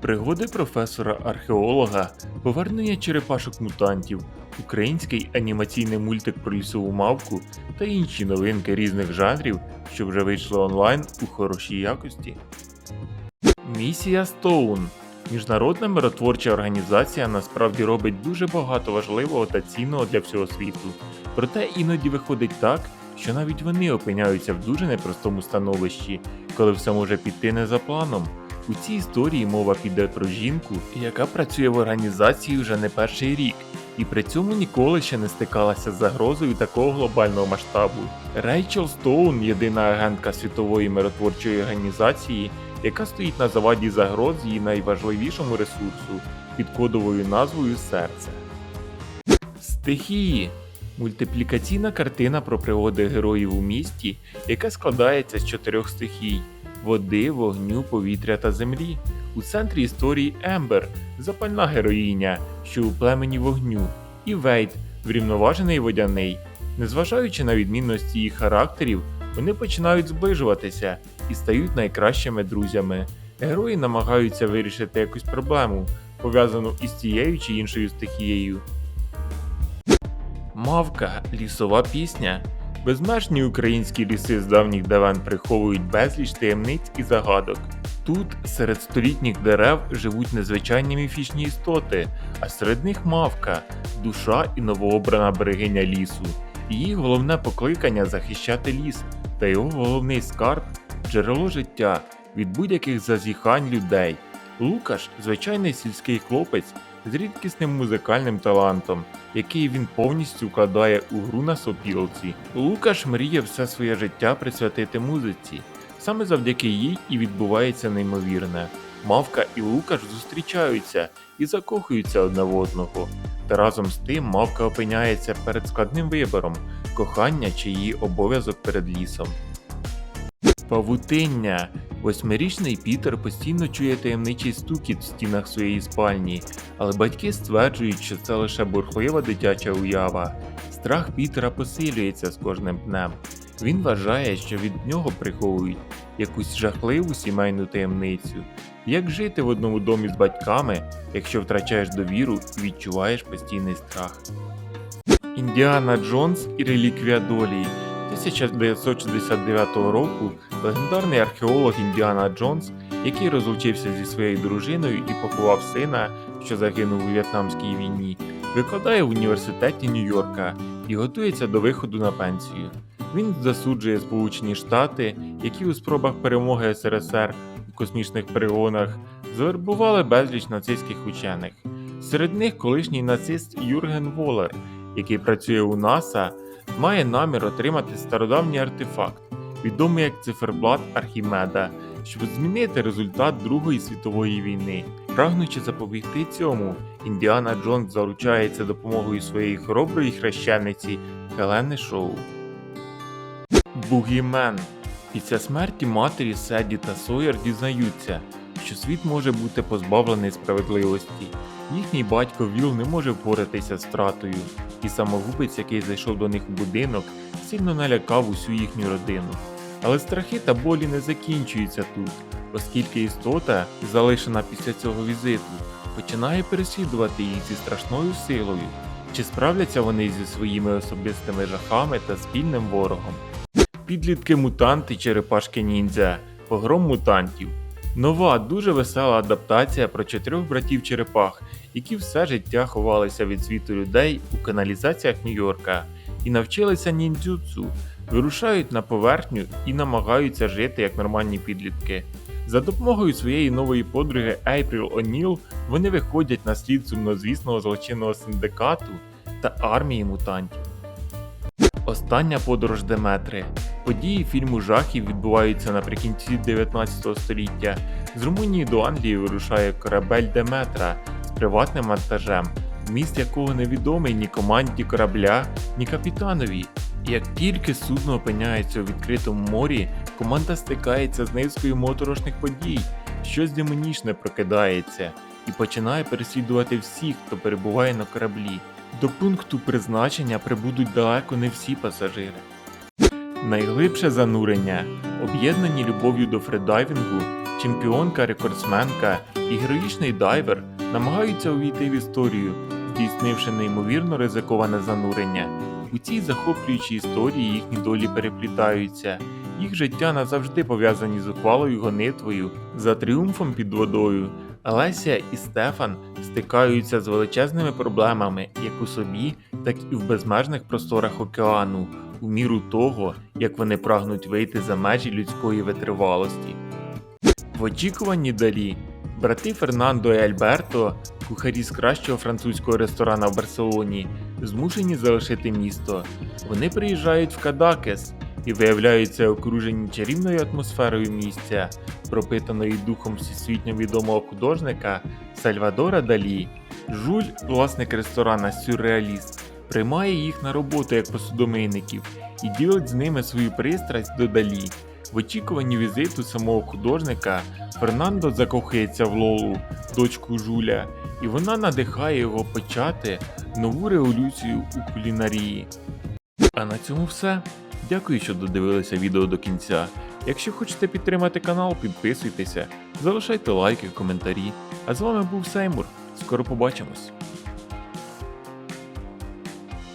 Пригоди професора археолога, повернення черепашок мутантів, український анімаційний мультик про лісову мавку та інші новинки різних жанрів, що вже вийшли онлайн у хорошій якості. Місія Стоун. Міжнародна миротворча організація насправді робить дуже багато важливого та цінного для всього світу. Проте іноді виходить так, що навіть вони опиняються в дуже непростому становищі, коли все може піти не за планом. У цій історії мова піде про жінку, яка працює в організації вже не перший рік, і при цьому ніколи ще не стикалася з загрозою такого глобального масштабу. Рейчел Стоун єдина агентка світової миротворчої організації, яка стоїть на заваді загроз її найважливішому ресурсу під кодовою назвою Серце. Стихії мультиплікаційна картина про пригоди героїв у місті, яка складається з чотирьох стихій: води, вогню, повітря та землі. У центрі історії Ембер, запальна героїня, що у племені вогню, і Вейт, врівноважений водяний. Незважаючи на відмінності їх характерів, вони починають зближуватися і стають найкращими друзями. Герої намагаються вирішити якусь проблему, пов'язану із тією чи іншою стихією. Мавка лісова пісня. Безмежні українські ліси з давніх давен приховують безліч таємниць і загадок. Тут серед столітніх дерев живуть незвичайні міфічні істоти, а серед них мавка, душа і новообрана берегиня лісу. Її головне покликання захищати ліс, та його головний скарб джерело життя від будь-яких зазіхань людей. Лукаш звичайний сільський хлопець з рідкісним музикальним талантом, який він повністю вкладає у гру на сопілці. Лукаш мріє все своє життя присвятити музиці. Саме завдяки їй і відбувається неймовірне. Мавка і Лукаш зустрічаються і закохуються одне в одного. Та разом з тим мавка опиняється перед складним вибором кохання чи її обов'язок перед лісом. Павутиння. Восьмирічний Пітер постійно чує таємничий стукіт в стінах своєї спальні, але батьки стверджують, що це лише бурхлива дитяча уява. Страх Пітера посилюється з кожним днем. Він вважає, що від нього приховують якусь жахливу сімейну таємницю. Як жити в одному домі з батьками, якщо втрачаєш довіру і відчуваєш постійний страх? Індіана Джонс і реліквія долі. 1969 року легендарний археолог Індіана Джонс, який розлучився зі своєю дружиною і поховав сина, що загинув у В'єтнамській війні, викладає в університеті Нью-Йорка і готується до виходу на пенсію. Він засуджує Сполучені Штати, які у спробах перемоги СРСР у космічних перегонах завербували безліч нацистських учених. Серед них колишній нацист Юрген Волер, який працює у НАСА, має намір отримати стародавній артефакт, відомий як циферблат Архімеда, щоб змінити результат Другої світової війни. Прагнучи запобігти цьому, Індіана Джонс заручається допомогою своєї хороброї хрещениці Хелени Шоу. Бугімен. Після смерті матері Седі та Сойер дізнаються, що світ може бути позбавлений справедливості. Їхній батько Віл не може впоратися з втратою, і самогубець, який зайшов до них у будинок, сильно налякав усю їхню родину. Але страхи та болі не закінчуються тут, оскільки істота, залишена після цього візиту, починає переслідувати їх зі страшною силою. Чи справляться вони зі своїми особистими жахами та спільним ворогом? Підлітки мутанти черепашки ніндзя, погром мутантів. Нова, дуже весела адаптація про чотирьох братів черепах, які все життя ховалися від світу людей у каналізаціях Нью-Йорка і навчилися ніндзюцу, вирушають на поверхню і намагаються жити як нормальні підлітки. За допомогою своєї нової подруги Ейпріл О'Ніл вони виходять на слід сумнозвісного злочинного синдикату та армії мутантів. Остання подорож Деметри. Події фільму жахів відбуваються наприкінці 19 століття. З Румунії до Англії вирушає корабель Деметра з приватним вантажем, вміст якого невідомий ні команді корабля, ні капітанові. Як тільки судно опиняється у відкритому морі, команда стикається з низкою моторошних подій, щось демонічне прокидається і починає переслідувати всіх, хто перебуває на кораблі. До пункту призначення прибудуть далеко не всі пасажири. Найглибше занурення, об'єднані любов'ю до фридайвінгу, чемпіонка, рекордсменка і героїчний дайвер намагаються увійти в історію, здійснивши неймовірно ризиковане занурення. У цій захоплюючій історії їхні долі переплітаються. Їх життя назавжди пов'язані з ухвалою гонитвою за тріумфом під водою. Алесія і Стефан стикаються з величезними проблемами як у собі, так і в безмежних просторах океану, у міру того, як вони прагнуть вийти за межі людської витривалості. В очікуванні далі брати Фернандо і Альберто, кухарі з кращого французького ресторана в Барселоні, змушені залишити місто. Вони приїжджають в Кадакес і виявляються окружені чарівною атмосферою місця, пропитаної духом всесвітньо відомого художника Сальвадора Далі. Жуль, власник ресторана Сюрреаліст, приймає їх на роботу як посудомийників і ділить з ними свою пристрасть до Далі. В очікуванні візиту самого художника Фернандо закохується в Лолу, дочку Жуля, і вона надихає його почати нову революцію у кулінарії. А на цьому все. Дякую, що додивилися відео до кінця. Якщо хочете підтримати канал, підписуйтеся, залишайте лайки, коментарі. А з вами був Сеймур. Скоро побачимось.